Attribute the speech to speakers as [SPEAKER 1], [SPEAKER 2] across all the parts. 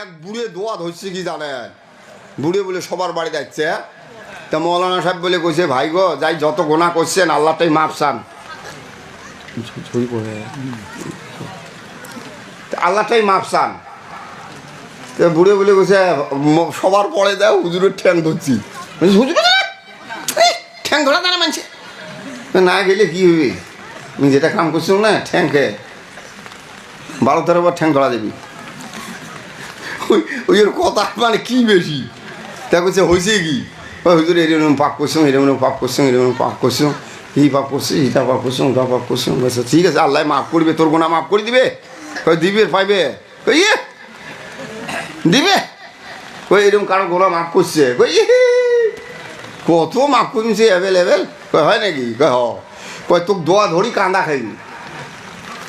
[SPEAKER 1] এক বুড়ে দোয়া ধরছে কি জানেন বুড়ে বলে সবার বাড়ি যাচ্ছে। তা মৌলানা সাহেব বলে কইছে ভাই গো যাই যত গোনা করছেন আল্লাহটাই মাপ চান। আল্লাহটাই মাপ চান। তো বুড়ে বলে কইছে সবার পরে দেয় হুজুরের ঠ্যাং ধরছি। হুজুর ঠ্যাং ধরা দাঁড়া মানছে। না গেলে কি হবে যেটা কাম করছ না ঠ্যাং খেয়ে বারো তেরো বার ঠ্যাং ধরা দিবি। ওই ওর কথা মানে কি বেশি? তা বলছে হয়েছে কি? হুজুর এরকম পাপ করছ এরকম পাপ করছ এরকম পাপ করছ। এই পাপ করছ এটা পাপ করছ, ওটা পাপ করছ। বলছে, ঠিক আছে, আল্লাহ মাফ করবে, তোর গোনা মাফ করে দিবে? কই দিবে, পাইবে? কই ইয়ে দিবে? কই এরকম কারও গোনা মাফ করছে? কই ইয়ে কত মাফ করছে অ্যাভেলেবেল কই হয় নাকি? কই হ। কই তোকে দোয়া ধরি কান্দা খাইবি।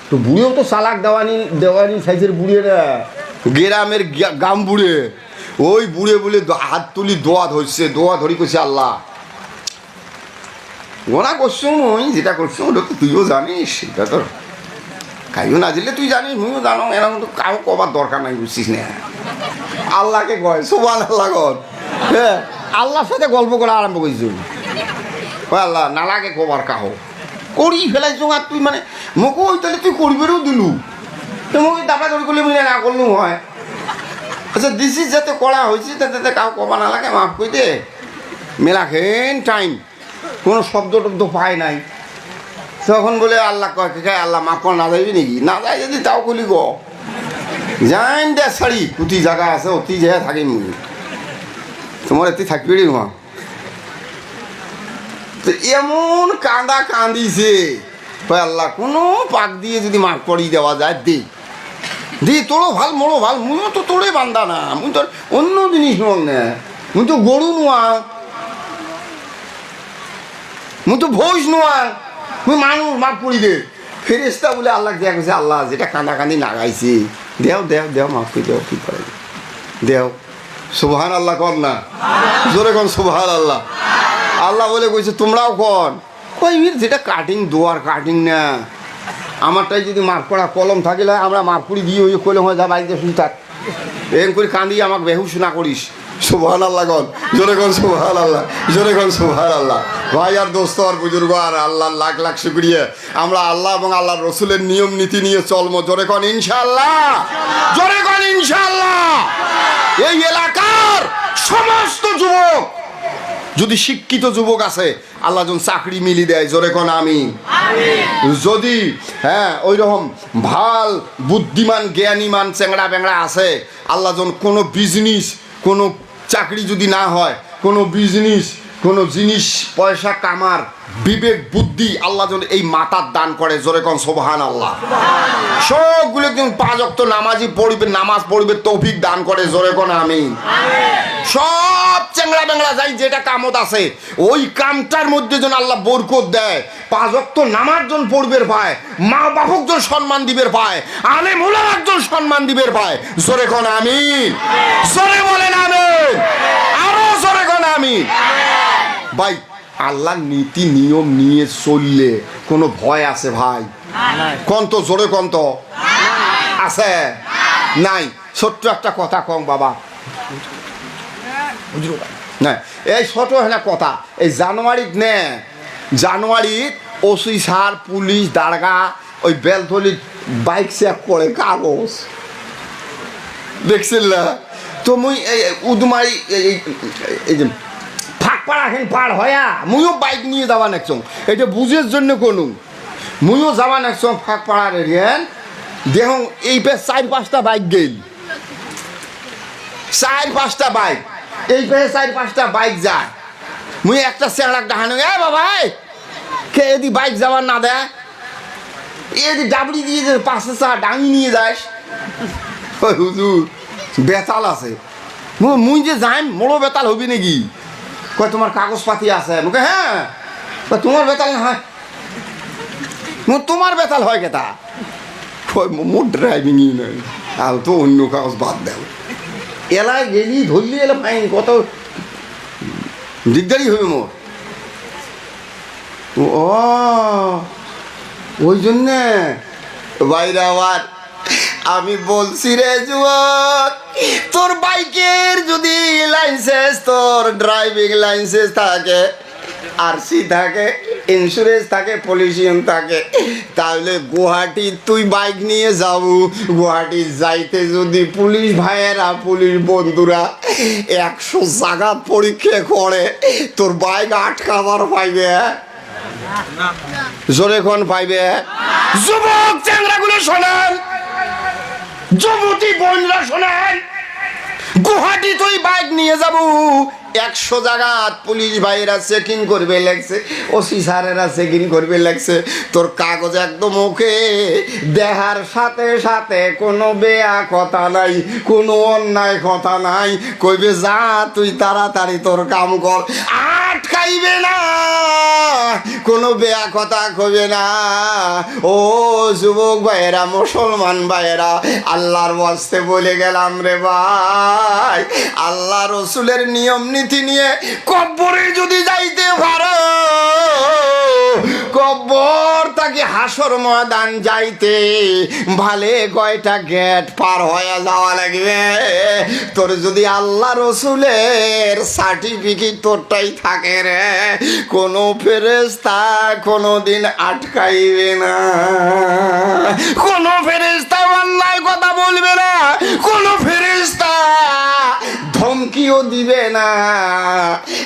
[SPEAKER 1] তো বুড়িও তো সালাক দেওয়ানি দেওয়ানি সাইজের বুড়িয়ে না গ্রামের গাম বুড়ে। ওই বুড়ে বলে হাত তুলি, দোয়া ধরছে, দোয়া ধরি করছে আল্লাহ। গোনা করছ ওই, যেটা করছ ওটা তো তুইও জানিস, সেটা তো কাইও না দিলে তুই জানিস, মুইও জানো, এরকম তো কাউ কবার দরকার নাই, বুঝছিস না। আল্লাহকে কয় সোবান আল্লাহ কর। হ্যাঁ আল্লাহর সাথে গল্প করা আরম্ভ করেছ আল্লাহ নালাগে কবার কাহো। করি ফেলাইছো আর তুই মানে মোকে ওই তাহলে তুই করবেরও দিলু। তো হয়? আচ্ছা কাউ কবা মাফ টাইম কোনো শব্দ টব্দ পায় নাই। তখন বলে আল্লাহ কয় আল্লাহ মাফ কর না যাবি নাকি? না যাই যদি তাও কলি গ। দে শাড়ি কুটি জায়গা আছে অতি যে থাকিম তোমার এতে থাকবি মা তো এমন কাঁদা কান্দিছে। কয়, আল্লাহ, কোনো পাক দিয়ে যদি মাঠ পড়ি দেওয়া যায় দে দি তোরও ভালো মোরও ভালো। মুইও তো তোরে বান্দা না। মুই তো অন্য জিনিস নোয়াং না। মুই তো গরু নোয়াং। মুই তো ভোজ নোয়াং। মুই মানুষ মাফ করি দে। ফেরেস্তা বলে আল্লাহ দেয়া কইছে আল্লাহ যেটা কান্দা কান্দি নাগাইছে দেও দেও দেও মাফ করে দেও কি করে। দেও। সুবহান আল্লাহ কর না। জোরে কন সুবহান আল্লাহ আল্লাহ বলে কইছে তোমরাও কর। কই যেটা কাটিং দোয়ার কাটিং না। আমারটাই যদি করা কলম থাকিলে আমরা মাফ করি দিয়ে ওই কলম হয়ে, যা বাড়িতে শুই থাক। এরকম করে কান্দি, আমাকে বেহুশ না করিস। সুবহান আল্লাহ কন। জোরে কন সুবহান আল্লাহ জোরে কন সুবহান আল্লাহ ভাই আর দোস্ত আর বুজুর্গ আর আল্লাহ লাখ লাখ শুক্রিয়া। আমরা আল্লাহ এবং আল্লাহ রসুলের নিয়ম নীতি নিয়ে চলমো। জোরে কন ইনশাল্লাহ জোরে কন ইনশাল্লাহ এই এলাকার সমস্ত যুবক যদি শিক্ষিত যুবক আছে আল্লাহ যখন চাকরি মিলি দেয় জোরে কোন আমি যদি হ্যাঁ ওই রকম ভালো বুদ্ধিমান জ্ঞানীমান চেংড়া বেংড়া আছে আল্লাহ যখন কোনো বিজনেস কোনো চাকরি যদি না হয় কোনো বিজনেস কোনো জিনিস পয়সা কামার বিবেক, বুদ্ধি, আল্লাহ যখন এই মাতার দান করে, জোরে কোন সোবহান আল্লাহ সবগুলো কিন্তু পাঁচ অক্ত নামাজি পড়বে, নামাজ পড়বে, তৌফিক দান করে, জোরে কোন আমি সব চেংড়া বেংড়া যাই, যেটা কামত আছে, ওই কামটার মধ্যে যেন আল্লাহ বরকত দেয়। পাঁচ অক্ত নামাজ জন পড়বের পায় মা বাপক জন সম্মান দিবের পায় আলে মোলার একজন সম্মান দিবের পায় জোরে কোন আমি জোরে বলেন আমি আরও জোরে কোন আমি ভাই আল্লাহ নীতি নিয়ম নিয়ে চললে কোনো ভয় আছে ভাই? কন্ত জোরে কন্ত। আছে? নাই। ছোট্ট একটা কথা কম বাবা। না এই ছোট একটা কথা এই জানুয়ারিত নে জানুয়ারিত ওসি সার পুলিশ দারগা ওই বেলতলিত বাইক চেক করে কাগজ। দেখছিল? তো মুই এই উদমারি এই যে ফাঁক পাড়া খেন পার হয়া মুইও বাইক নিয়ে যাবা নেকছং। এটা বুঝের জন্য কোনো মুইও যাবা নেকছং ফাঁক পাড়ার এরিয়ান দেখুন এই পে চার পাঁচটা বাইক গেল। চার পাঁচটা বাইক। এই পে চার পাঁচটা বাইক যায়। মুই একটা চেংড়াক ডাহানো এ বাবা কে এদি বাইক যাওয়ার না দেয় এদি ডাবলি দিয়ে যে পাঁচটা চা ডাঙি নিয়ে যাস। হুজুর, বেতাল আছে। মুই যে যাইম, মোরও বেতাল হবি নাকি? কয়, তোমার কাগজ পাতি আছে মুখে হ্যাঁ। তোমার বেতাল হয়। তোমার বেতাল হয় কেতা কয় মোর ড্রাইভিংই নাই আর তো অন্য কাগজ বাদ দেও। এলায় গেলি, ধরলি, এলে ফাইন কত দিকদারি হবে মোর। ও ওই জন্যে। বাইরে আবার আমি বলছি রে যুবক তোর বাইকের যদি লাইসেন্স তোর ড্রাইভিং লাইসেন্স থাকে আরসি থাকে ইন্স্যুরেন্স থাকে পলিউশন থাকে তাহলে গুয়াহাটি তুই বাইক নিয়ে যাব। গুয়াহাটি যাইতে যদি পুলিশ ভাইয়েরা পুলিশ বন্ধুরা একশো জায়গা পরীক্ষা করে তোর বাইক আটকাবার পাইবে? জোরে কোন পাইবে? যুবক চ্যাংরাগুলো শোনেন। যুবতী বোনরা শোনেন গুহাটি তুই বাইক নিয়ে যাব। একশো জায়গাত পুলিশ ভাইয়েরা চেকিং করবে লাগছে, ওসি স্যারেরা চেকিং করবে লাগছে। তোর কাগজ একদম ওকে, দেহার সাথে সাথে কোনো বেয়া কথা নাই, কোনো অন্যায় কথা নাই। কইবে, যা, তুই তাড়াতাড়ি তোর কাম কর। আটকাইবে না, কোনো বেয়া কথা কইবে না। ও যুবক ভাইয়েরা, মুসলমান ভাইয়েরা, আল্লাহর বস্তে বলে গেলাম রে ভাই। আল্লাহ রসুলের নিয়ম নীতি নিয়ে কব্বরে যদি যাইতে পারো। কব্বর তাকে হাসর ময়দান যাইতে। ভালে কয়টা গেট পার হয়ে যাওয়া লাগবে। তোর যদি আল্লাহ রসুলের সার্টিফিকেট তোরটাই থাকে রে, কোনো ফেরেস্তা কোনো দিন আটকাইবে না। কোনো ফেরেস্তা অন্যায় কথা বলবে না, কোনো ফেরেস্তা ধমকিও দিবে না।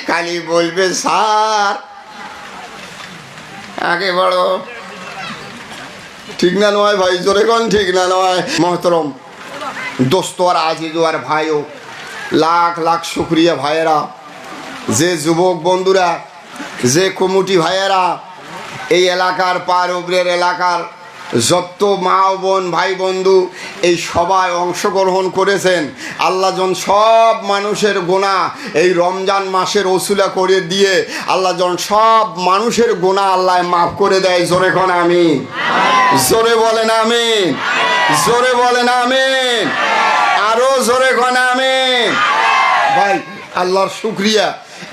[SPEAKER 1] খালি বলবে, স্যার আগে বড় ঠিক না নয় ভাই, জোরে কোন, ঠিক না নয়। মহতরম, দোস্ত আর আজিজ আর ভাইও, লাখ লাখ শুক্রিয়া ভাইয়েরা। যে যুবক বন্ধুরা, যে কমিটি ভাইয়েরা, এই এলাকার পার উবরের এলাকার যত মা ও বোন ভাই বন্ধু এই সবাই অংশগ্রহণ করেছেন আল্লাহ জন সব মানুষের গোনা এই রমজান মাসের ওসুলা করে দিয়ে আল্লাহ জন সব মানুষের গোনা আল্লাহ মাফ করে দেয়। জোরে কোন আমি জোরে বলেন আমি জোরে বলেন আমি আরও জোরে কোন আমি ভাই আল্লাহর শুক্রিয়া।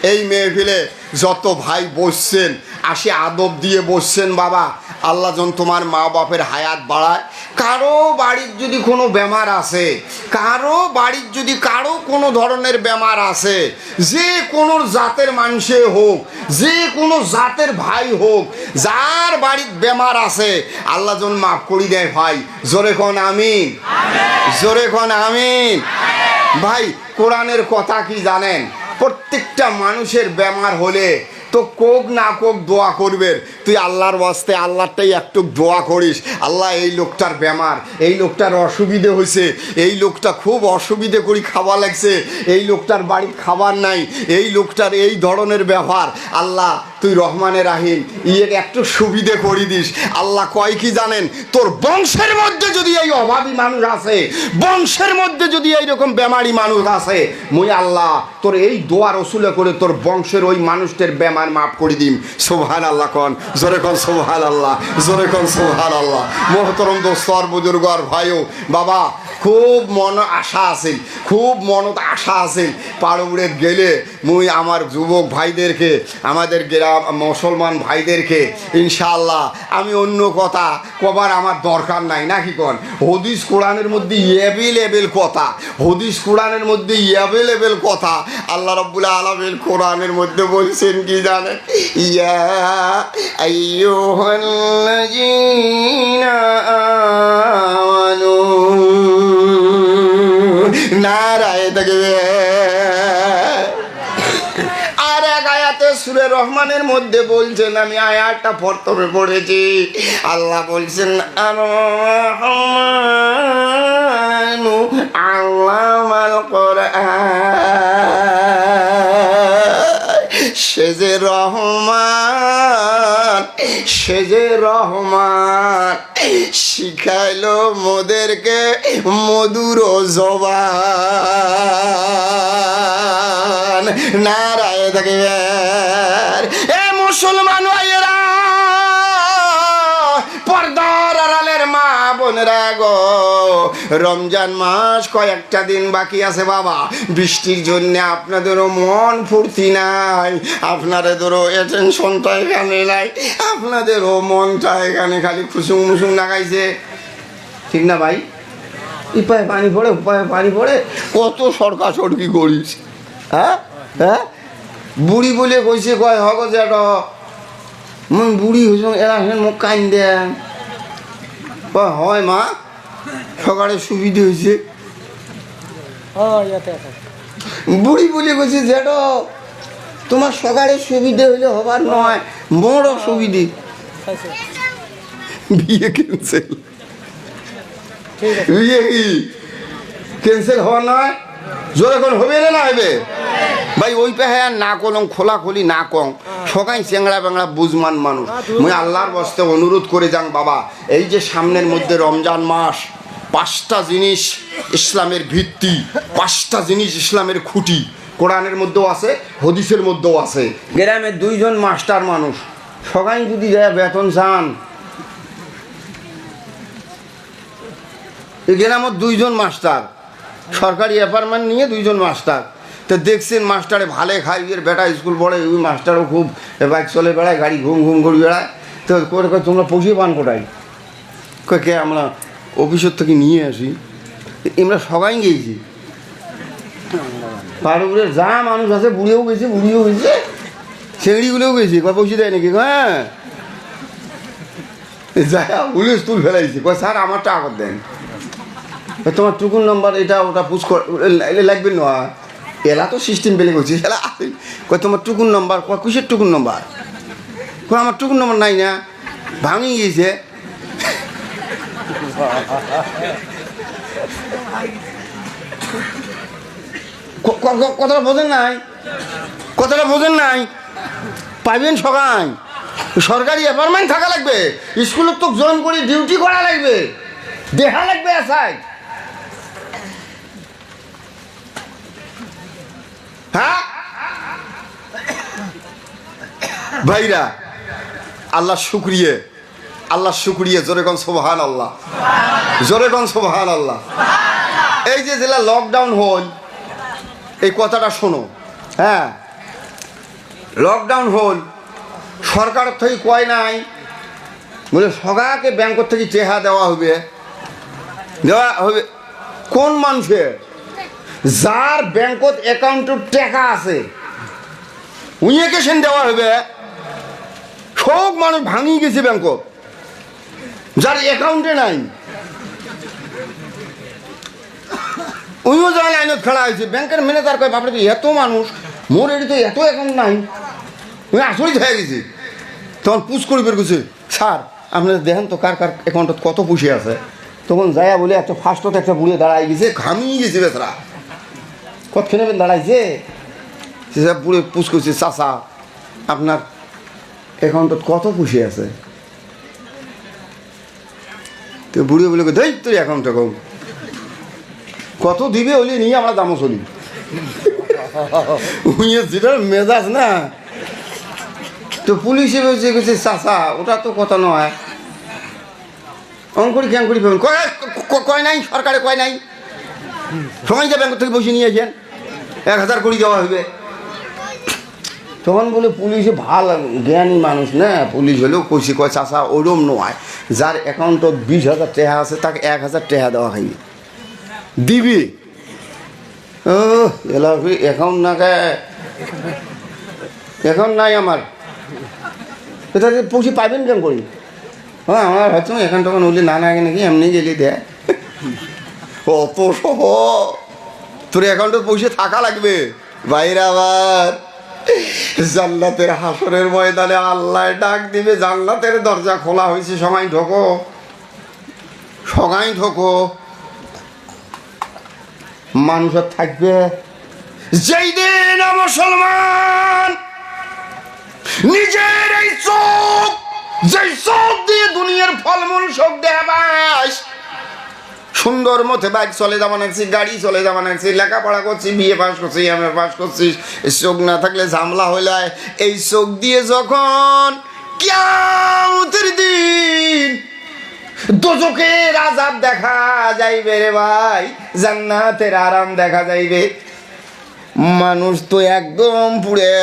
[SPEAKER 1] এই মেয়ে মেহফিলে যত ভাই বসছেন আসে আদব দিয়ে বসছেন বাবা। আল্লাহ জন তোমার মা বাপের হায়াত বাড়ায় কারও বাড়ির যদি কোনো বেমার আছে কারও বাড়ির যদি কারও কোনো ধরনের বেমার আছে যে কোনো জাতের মানুষে হোক যে কোনো জাতের ভাই হোক যার বাড়ির বেমার আছে আল্লাহ জন মাফ করি দেয় ভাই জোরে কন আমিন। জোরে কন আমিন? ভাই কোরআনের কথা কি জানেন? প্রত্যেকটা মানুষের বেমার হলে তো কোক না কোক দোয়া করবে। তুই আল্লাহর বাস্তে আল্লাহটাই একটু দোয়া করিস। আল্লাহ, এই লোকটার বেমার, এই লোকটার অসুবিধে হয়েছে এই লোকটা খুব অসুবিধে করি খাওয়া লাগছে, এই লোকটার বাড়ির খাবার নাই, এই লোকটার এই ধরনের ব্যবহার, আল্লাহ তুই রহমানের রাহিম ইয়ে একটু সুবিধে করি দিস। আল্লাহ কয় কি জানেন? তোর বংশের মধ্যে যদি এই অভাবী মানুষ আছে বংশের মধ্যে যদি এইরকম বেমারি মানুষ আছে মুই আল্লাহ তোর এই দোয়া রসুলে করে তোর বংশের ওই মানুষটার বেমার মাফ করে দিম। সোহান আল্লাহ কন, জোরে কন সোহান আল্লাহ জোরে কন সোহান আল্লাহ মোহতরম দোস্তর বুজুর্গ আর ভাইও, বাবা খুব মন আশা আছিল, খুব মনত আশা আছিল। পাড়ুড়ে গেলে মুই আমার যুবক ভাইদেরকে, আমাদের গ্রাম মুসলমান ভাইদেরকে ইনশাল্লাহ আমি অন্য কথা কবার আমার দরকার নাই, নাকি কন? হদিস কোরআনের মধ্যে অ্যাভেলেবেল কথা, হদিস কোরআনের মধ্যে অ্যাভেলেবেল কথা। আল্লাহ রব্বুল আলমের কোরআনের মধ্যে বলছেন কি জানেন? ইয়া আমানু নারায় থাকবে আর এক আয়াতে সুরে রহমানের মধ্যে বলছেন, আমি আয়াতটা প্রথমে পড়েছি। আল্লাহ বলছেন আর সে যে রহমান সে যে রহমান, শিখাইলো মোদেরকে মধুর জবান। নারায় থাকবে এ মুসলমান পর্দার আড়ালের মা বোনেরা গো। রমজান মাস কয়েকটা দিন বাকি আছে বাবা। বৃষ্টির জন্য আপনাদেরও মন ফুর্তি নাই। আপনাদেরও টেনশনটা এখানে নাই। আপনাদেরও মনটা এখানে খালি খুসুং মুসুং লাগাইছে। ঠিক না ভাই? ইপায় পানি পড়ে উপায় পানি পড়ে। কত সরকা সরকি করিস হ্যাঁ? হ্যাঁ? বুড়ি বলে কইছে, কয়, হগ যে এটা মুই বুড়ি হইছ এরা মোক কাইন দেন। হয় মা। সকালে সুবিধে হয়েছে।
[SPEAKER 2] হ্যাঁ
[SPEAKER 1] বুড়ি বলে কইছে যেট তোমার সকালে সুবিধে হইলে হবার নয় বড় সুবিধে। বিয়ে ক্যান্সেল বিয়ে কি? ক্যান্সেল হওয়া নয়? জোরে কোন হবে না হবে? ভাই ওই পেহে আর না কলম খোলা খোলি না কং সকাই চেংড়া বেংড়া বুঝমান মানুষ। মুই আল্লাহর বস্তে অনুরোধ করে যান বাবা। এই যে সামনের মধ্যে রমজান মাস পাঁচটা জিনিস ইসলামের ভিত্তি, পাঁচটা জিনিস ইসলামের খুঁটি। কোরআনের মধ্যেও আছে, হদিসের মধ্যেও আছে। গ্রামের দুইজন মাস্টার মানুষ। সকাই যদি যায় বেতন চান। গ্রামের দুইজন মাস্টার। সরকারি অ্যাপার্টমেন্ট নিয়ে দুইজন মাস্টার। তো দেখছেন মাস্টারে ভালে খায়, এর বেটা স্কুল পড়ে, ওই মাস্টারও খুব বাইক চলে বেড়ায়, গাড়ি ঘুম ঘুম করে বেড়ায়। তো তোমরা পৌঁছে পান কোটাই কে আমরা অফিসের থেকে নিয়ে আসি। আমরা সবাই গিয়েছি পাড়ুরে যা মানুষ আছে, বুড়িও গেছে বুড়িও গেছে চেংড়িগুলোও গেছি। কয় পৌঁছে দেয় নাকি? হ্যাঁ। যায় পুলিশ তুল ফেলাইছি। কয়, স্যার, আমার টাকা দেন। তোমার টুকুন নাম্বার, এটা ওটা পুষ লাগবে না। এলা তো সিস্টেম বেলে করছি, এলা। কয়, তোমার টুকুন নাম্বার, কয়, কিসের টুকুন নাম্বার? কয়, আমার টুকুন নাম্বার নাই না। ভাঙি ক- কথাটা বোঝেন নাই? কথাটা বোঝেন নাই? পাইবেন সবাই। সরকারি অ্যাপার্টমেন্ট থাকা লাগবে। স্কুলত তো জয়েন করে ডিউটি করা লাগবে। দেখা লাগবে আসাই হ্যাঁ? ভাইরা, আল্লাহ শুক্রিয়ে। আল্লাহ শুক্রিয়ে, জোরে কন সোহান আল্লাহ জোরে কন সোহান আল্লাহ এই যে জেলা লকডাউন হল, এই কথাটা শোনো হ্যাঁ? লকডাউন হল, সরকার থেকে কয় নাই, বলে সগাকে ব্যাংকর থেকে চেহা দেওয়া হবে। দেওয়া হবে কোন মানুষের যার ব্যাংকত অ্যাকাউন্টত টাকা আছে উইয়াকে সেন দেওয়া হবে? সব মানুষ ভাঙি গেছে ব্যাংকত যার অ্যাকাউন্টে নাই। উইও যা লাইনত খেলা হয়েছে। ব্যাংকের ম্যানেজার কয়, বাপরে এত মানুষ, মোর এটি তো এত অ্যাকাউন্ট নাই। ওই আচরিত হয়ে গেছে। তখন পুষ করি বের করছে, স্যার, আপনারা দেখেন তো কার কার অ্যাকাউন্টত কত পুষে আছে? তখন যায়া বলে, একটা ফার্স্টত একটা বুড়িয়ে দাঁড়াই গেছে, ঘামিয়ে গেছে বেচারা। কতক্ষণে দাঁড়াইছে? সে বুড়ে পুষ করছে, চাচা, আপনার অ্যাকাউন্টত কত পুষে আছে? তো বুড়িয়ে বলে দেই তোর অ্যাকাউন্ট কম কত দিবে ওলি নিয়ে আমরা দামও চলি। যেটার মেজাজ না। তো পুলিশে বলছে গেছে চাচা, ওটা তো কথা নয়। অঙ্কুরি ক্যাঙ্কুরি পাবেন কয় ক- কয় নাই? সরকারে কয় নাই? সময় যা ব্যাংক থেকে বসে নিয়ে আসেন। এক হাজার কোটি দেওয়া হবে। তখন বলে পুলিশে ভালো জ্ঞানী মানুষ, না? পুলিশ হলেও কইছে, কয় চাষা ওরম নয়। যার অ্যাকাউন্টত বিশ হাজার টেহা আছে, তাকে এক হাজার টেহা দেওয়া হয়নি। দিবি? ও এলা অ্যাকাউন্ট না অ্যাকাউন্ট নাই আমার। এটা পৌঁছে পাইবেন কেন করি? হ্যাঁ আমার হয়তো এখান তখন উঠলি না না নাকি, এমনি গেলি দে। অত সহ তোর অ্যাকাউন্টে পয়সা থাকা লাগবে। বাইরে আবার। জান্নাতের হাসরের ময়দানে আল্লাহ ডাক দিবে, জান্নাতের দরজা খোলা হয়েছে সবাই ঢোকো। সবাই ঢোকো। মানুষ থাকবে। যেই দিন মুসলমান নিজের এই চোখ, যেই চোখ দিয়ে দুনিয়ার ফলমূল সব দেখাবাস সুন্দর মতে বাইক চলে যাওয়া নাকছি গাড়ি চলে যাওয়া নাকছি লেখাপড়া করছি বিয়ে পাস করছি এম এ পাস করছিস এই চোখ না থাকলে ঝামলা হইলে। এই চোখ দিয়ে যখন কিয়ামতের দিন দোজকের আজাব দেখা যাইবে রে ভাই, জান্নাতের আরাম দেখা যাইবে। মানুষ তো একদম পুড়ে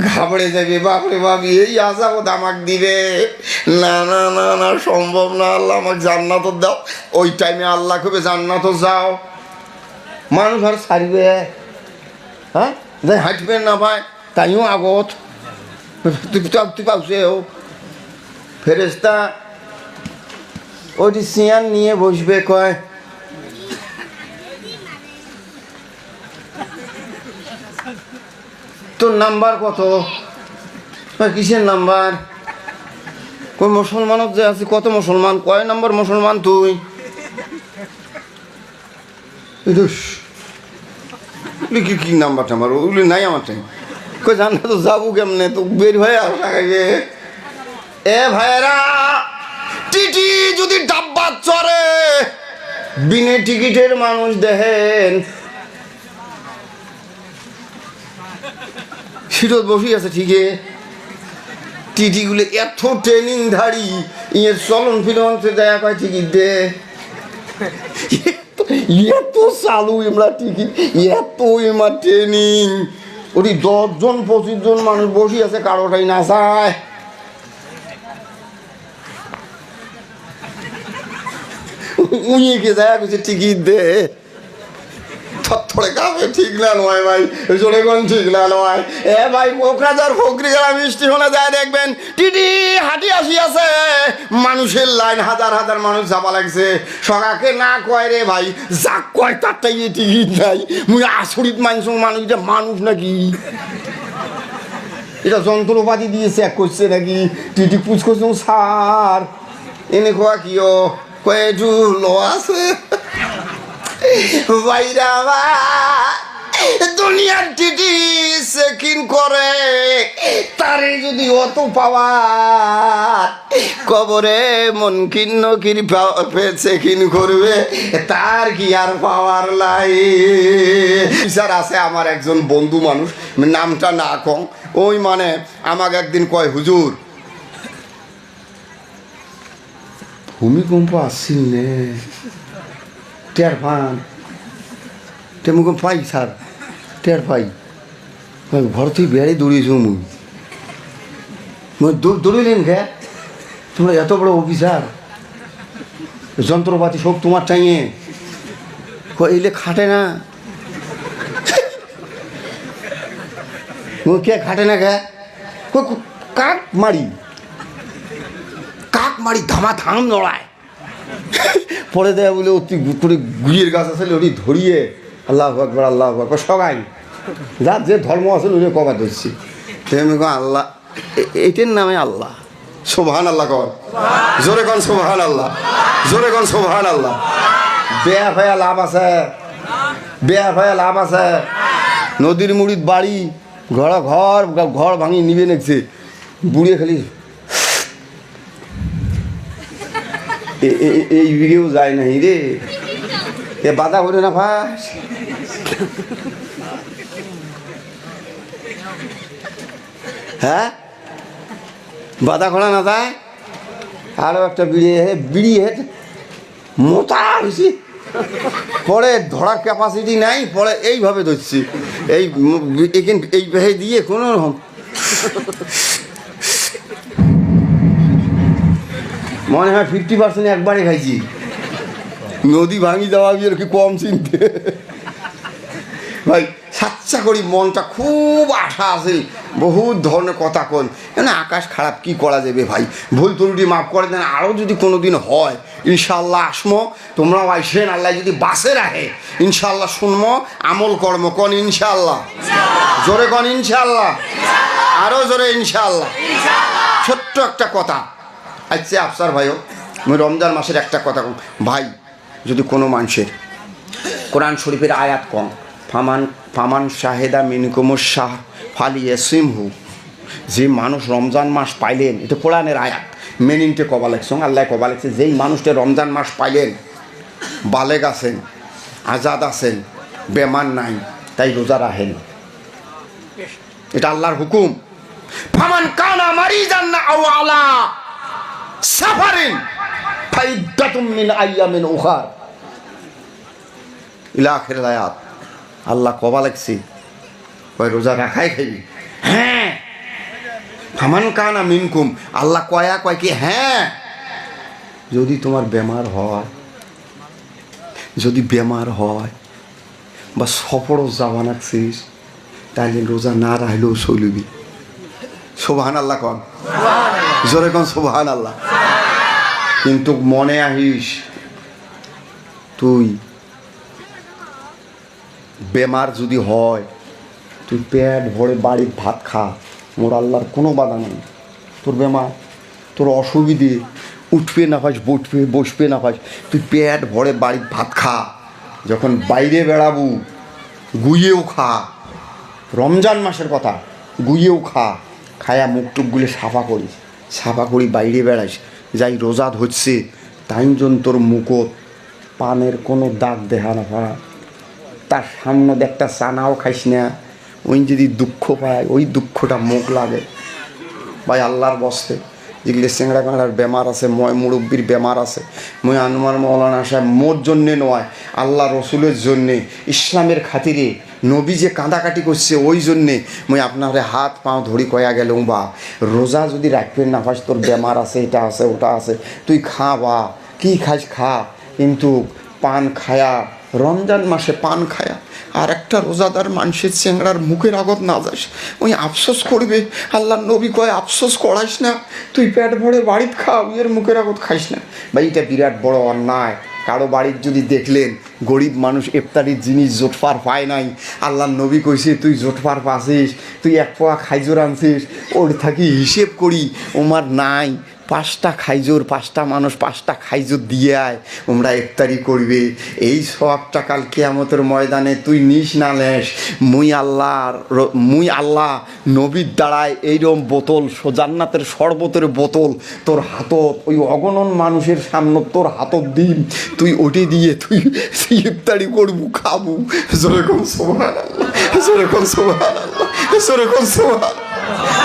[SPEAKER 1] ঘাবড়ে যাবে, বাপরে বাপ, এই আশাও আমাক দিবে। না না না না, সম্ভব না, আল্লাহ আমাকে জান্নাত দাও। ওই টাইমে আল্লাহ খুবে জান্নাত যাও। মানুষ আর ছাড়বে। হ্যাঁ? যাই হাঁটবেন না ভাই, তাইও আগত। তুই তুই পাবছে ও ফেরেস্তা ওটি সিয়ান নিয়ে বসবে, কয় তোর নাম্বার কত? কিসের নাম্বার? কই মুসলমানত যে আছে, কত মুসলমান? কয় নাম্বার মুসলমান তুই? কি কি নাম্বার টাম্বার ওগুলি নাই আমার টাইম কই জানা তো যাব কেমনে? তো বের হয়ে আসা এ ভাইরা টিটি যদি ডাব্বা চড়ে, বিনে টিকিটের মানুষ দেখেন। সিটত বসি আছে, ঠিকই। টিটিগুলো এত ট্রেনিং ধারি ইয়ের চলন ফিলন সে দেয়া পায় টিকিট দে। এত চালু আমরা টিকিট, এত এমার ট্রেনিং ওটি দশজন পঁচিশ জন মানুষ বসি আছে কারোটাই না চায় উইকে যায় কিছু টিকিট দে। থরে কাপে ঠিক না নয় ভাই জোরে ঠিক না নয়। এ ভাই কোকরাজার ফকরি যারা মিষ্টি হলে যায় দেখবেন, টিটি, হাঁটি আসি আছে। মানুষের লাইন, হাজার হাজার মানুষ চাপা লাগছে। সকাকে না কয় রে ভাই যাক কয় তারটাই টিকিট নাই। মুই আসরিত মানুষ মানুষ যে মানুষ নাকি? এটা যন্ত্রপাতি দিয়ে চেক করছে নাকি? টিটি পুচ করছে সার এনে কোয়া কি ও? কয়ে একটু লো আছে। বাইরা বা দুনিয়ার টিটি চেকিং করে। তারে যদি অত পাওয়ার, কবরে মন কিন্ন কির চেকিং করবে, তার কি আর পাওয়ার লাই স্যার আছে আমার একজন বন্ধু মানুষ নামটা না কম। ওই মানে আমাকে একদিন কয়, হুজুর, ভূমিকম্প আসছিল টের পান তেমন পাই স্যার টের পাই ঘর থেকে বেড়ে দৌড়িয়েছো মুই দৌড়িলেন খে তোমরা এত বড় অফিসার যন্ত্রপাতি সব তোমার চাইয়ে এলে খাটে না কে খাটে না কই, কাক মারি কাক মারি ধামা থাম নড়ায় পরে দেয় বলে অতি করে গুইয়ের গাছ আছে ওটি ধরিয়ে, আল্লাহ আকবর আল্লাহ আকবর সবাই যার যে ধর্ম আছে ওই কবা ধরছি। কো আল্লাহ, এ- এইটার নামে আল্লাহ। সোভান আল্লাহ কর। জোরে কন সোভান আল্লাহ জোরে কন সোভান আল্লাহ বেয়া ভাইয়া লাভ আছে। বেয়া ভাইয়া লাভ আছে। নদীর মুড়ির বাড়ি, ঘর ঘর ঘর ভাঙি নিবে নেছে বুড়িয়ে খালি এ- এ- এ- এই বিঘেও যায় নাই রে। এ বাধা করে না ফাঁস। হ্যাঁ? বাধা খোলা না যায় আরও একটা বিড়ি হে বিড়ি হে মোটা হয়েছি পরে ধরার ক্যাপাসিটি নাই, পরে এইভাবে ধরছি। এই এই দিয়ে কোনো মনে হয় ফিফটি পার্সেন্ট একবারে খাইছি। নদী ভাঙি দেওয়া বিয়ের কি কম চিনতে? ভাই, সাচ্চা করি মনটা খুব আশা আছে। বহুত ধরনের কথা কন। না আকাশ খারাপ, কি করা যাবে ভাই? ভুল ত্রুটি মাফ করে দেন, আরও যদি কোনো দিন হয় ইনশাল্লাহ আসমো। তোমরাও আইসেন আল্লাহ যদি বাসে রাখে ইনশাল্লাহ শুনমো, আমল কর্ম কন ইনশাল্লাহ জোরে কন ইনশাল্লাহ আরও জোরে ইনশাল্লাহ ছোট্ট একটা কথা। আচ্ছা আফসার ভাইও, আমি রমজান মাসের একটা কথা কম। ভাই, যদি কোনো মানুষের কোরআন শরীফের আয়াত কম, ফামান ফামান শাহেদা মিনকুমুর শাহ ফালিয়ে সিমহু যে মানুষ রমজান মাস পাইলেন, এটা কোরআনের আয়াত। মেনিনটে কবা লেখছেন আল্লাহ কবা লেখছে যেই মানুষটা রমজান মাস পাইলেন, বালেগ আছেন, আজাদ আছেন, বেমান নাই, তাই রোজা রাখেন। এটা আল্লাহর হুকুম। ফামান কানা মারি যান না আলা সাফারিন। ফাইদাতুম মিন আইয়ামিন উখার। ইলা আখির আয়াত। আল্লাহ কবা লাগছি। কয়, রোজা রাখাই খাইবি? হ্যাঁ। ফামান কানা মিনকুম। আল্লাহ কয়া, কয় কি হ্যাঁ। যদি তোমার বেমার হয়, যদি বেমার হয় বা সফরও যাওয়া নাকছিস তাহলে রোজা না রাখলেও চলবি। সোভান আল্লাহ কন। জোরে কন সোভান আল্লাহ কিন্তু মনে আহিস, তুই বেমার যদি হয়, তুই পেট ভরে বাড়ির ভাত খা, মোর আল্লাহর কোনো বাধা নেই। তোর বেমার, তোর অসুবিধে, উঠবে না পাস বসবে বসবে না পাস তুই পেট ভরে বাড়ির ভাত খা। যখন বাইরে বেড়াবো, গুইয়েও খা। রমজান মাসের কথা, গুইয়েও খা। খায়া মুখ টুকগুলো সাফা করিস। সাফা করি বাইরে বেড়াইস, যাই রোজা ধরছে তাইজন তোর মুখত পানের কোনো দাগ দেখা না ভাড়া তার সামনে একটা চানাও খাইস না। ওই যদি দুঃখ পায়, ওই দুঃখটা মুখ লাগে। ভাই, আল্লাহর বস্তে। যেগুলি চেংড়া কাঁড়ার বেমার আছে, ময় মুরব্বীর বেমার আছে। মই আনোয়ার মৌলানা সাহেব মোর জন্যে নয়, আল্লাহ রসুলের জন্যে। ইসলামের খাতিরে নবী যে কাঁদাকাটি করছে, ওই জন্যে মই আপনারে হাত পাও ধরি কয়া গেল বা রোজা যদি রাখবেন না পাস তোর বেমার আছে, এটা আছে, ওটা আছে, তুই খা, বা, কী খাস খা, কিন্তু পান খায়া, রমজান মাসে পান খায়া আর একটা রোজাদার মানুষের চেংড়ার মুখের আগত না যাস। ওই আফসোস করবে। আল্লাহ নবী কয়, আফসোস করাইস না। তুই পেট ভরে বাড়িতে খা এর মুখের আগত খাইস না। ভাই, এটা বিরাট বড় অন্যায়। কারও বাড়ির যদি দেখলেন, গরিব মানুষ ইফতারির জিনিস জোটফার পায় নাই। আল্লাহ নবী কইছে, তুই জোটফার পাছিস তুই এক পোয়া খাইজোর আনছিস, ওর থাকি হিসেব করি ওমার নাই। পাঁচটা খাইজোর, পাঁচটা মানুষ পাঁচটা খাইজোর দিয়ে আয় ওমরা ইফতারি করবে। এই সবটা কাল কেয়ামতের ময়দানে তুই নিস না লেস মুই আল্লাহ মুই আল্লাহ নবীর দ্বারায় এইরকম বোতল জান্নাতের শরবতের বোতল তোর হাতত, ওই অগণন মানুষের সামনে তোর হাতত দিন তুই ওটি দিয়ে তুই ইফতারি করবু, খাবু। যেরকম সোহান আল্লাহ যেরকম সোহান আল্লাহ যেরকম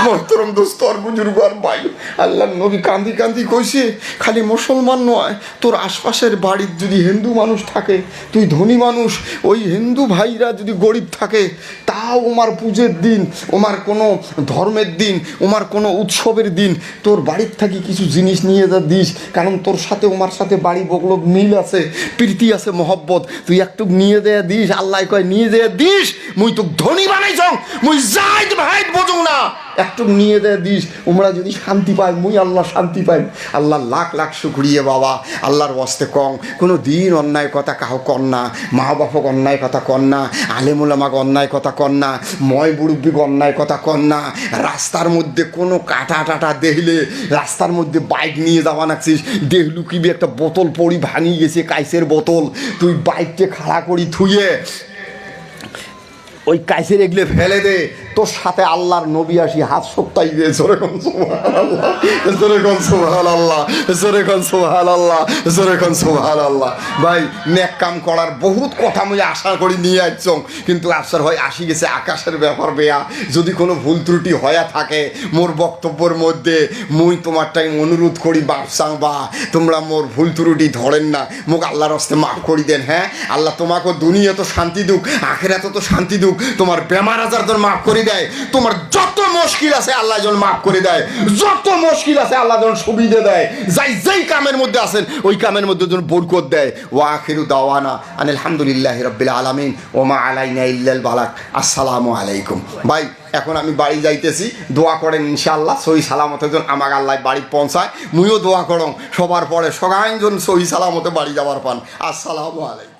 [SPEAKER 1] মহতরম দোস্ত আর বুজুর্গ আর ভাই। আল্লাহ নবী কান্দি কান্দি কইছে, খালি মুসলমান নয়, তোর আশপাশের বাড়ির যদি হিন্দু মানুষ থাকে, তুই ধনী মানুষ, ওই হিন্দু ভাইরা যদি গরিব থাকে, তাও ওমার পুজোর দিন, ওমার কোনো ধর্মের দিন, ওমার কোনো উৎসবের দিন, তোর বাড়ির থাকি কিছু জিনিস নিয়ে যা দিস, কারণ তোর সাথে, ওমার সাথে বাড়ি বগলো মিল আছে, প্রীতি আছে, মহব্বত। তুই একটু নিয়ে দেয়া দিস, আল্লাহ কয়, নিয়ে দেয়া দিস, মুই তো ধনী বানাইছ, মুই যাইত ভাইত বোঝং না। একটু নিয়ে দেয় দিস। ওমরা যদি শান্তি পায়, মুই আল্লাহ শান্তি পাই আল্লাহ লাখ লাখ শুক্রিয়ে বাবা, আল্লাহর বস্তে কম। কোনো দিন অন্যায় কথা কাহো কর না মা বাপক অন্যায় কথা কর না, আলেমুলামাক অন্যায় কথা কর না, ময় মুরব্বিক অন্যায় কথা কর না। রাস্তার মধ্যে কোনো কাটা টাটা দেখলে রাস্তার মধ্যে বাইক নিয়ে যাওয়া নাকছিস দেখলু কিবি একটা বোতল পড়ি ভাঙিয়ে গেছে কাইসের বোতল। তুই বাইককে খাড়া করি থুয়ে ওই কাইসের এগলে ফেলে দে। তোর সাথে আল্লাহর নবী আসি, হাত সপ্তাহ দিয়ে, জোরে কোন সোহান আল্লাহ জোরে কোন সোহান আল্লাহ জোরে কোন সোহান আল্লাহ জোরে কোন সোহান আল্লাহ ভাই, নেক কাম করার বহুত কথা মুই আশা করি নিয়ে আসছং কিন্তু আফসার হয় আসি গেছে আকাশের ব্যাপার বেয়া। যদি কোনো ভুল ত্রুটি হয়ে থাকে মোর বক্তব্যের মধ্যে, মুই তোমার টাইম অনুরোধ করি, বাপসাং বা, তোমরা মোর ভুল ত্রুটি ধরেন না, মোক আল্লাহর হস্তে মাফ করি দেন হ্যাঁ? আল্লাহ তোমাকে দুনিয়া তো শান্তি দুক, আখেরাত তো শান্তি দুক। তোমার বেমার আজার তোর মাফ করে দেয়, তোমার যত মুশকিল আছে আল্লাহ যেন মাফ করে দেয়, যত মুশকিল আছে আল্লাহ যেন সুবিধা দেয় যাই যেই কামের মধ্যে আছেন, ওই কামের মধ্যে যেন বরকত দেয়। ও আখিরু দাওয়ানা আন আলহামদুলিল্লাহ রব্বিল আলামিন ওমা আলাইনা ইল্লাল বালাক। আসসালামু আলাইকুম। ভাই, এখন আমি বাড়ি যাইতেছি, দোয়া করেন ইনশাআল্লাহ, সহি সালামতের জন্য আমার আল্লাহ বাড়ি পৌঁছায়। মুইও দোয়া করং, সবার পরে সগাইজন সহি সালামতে বাড়ি যাওয়ার পান। আসসালামু আলাইকুম।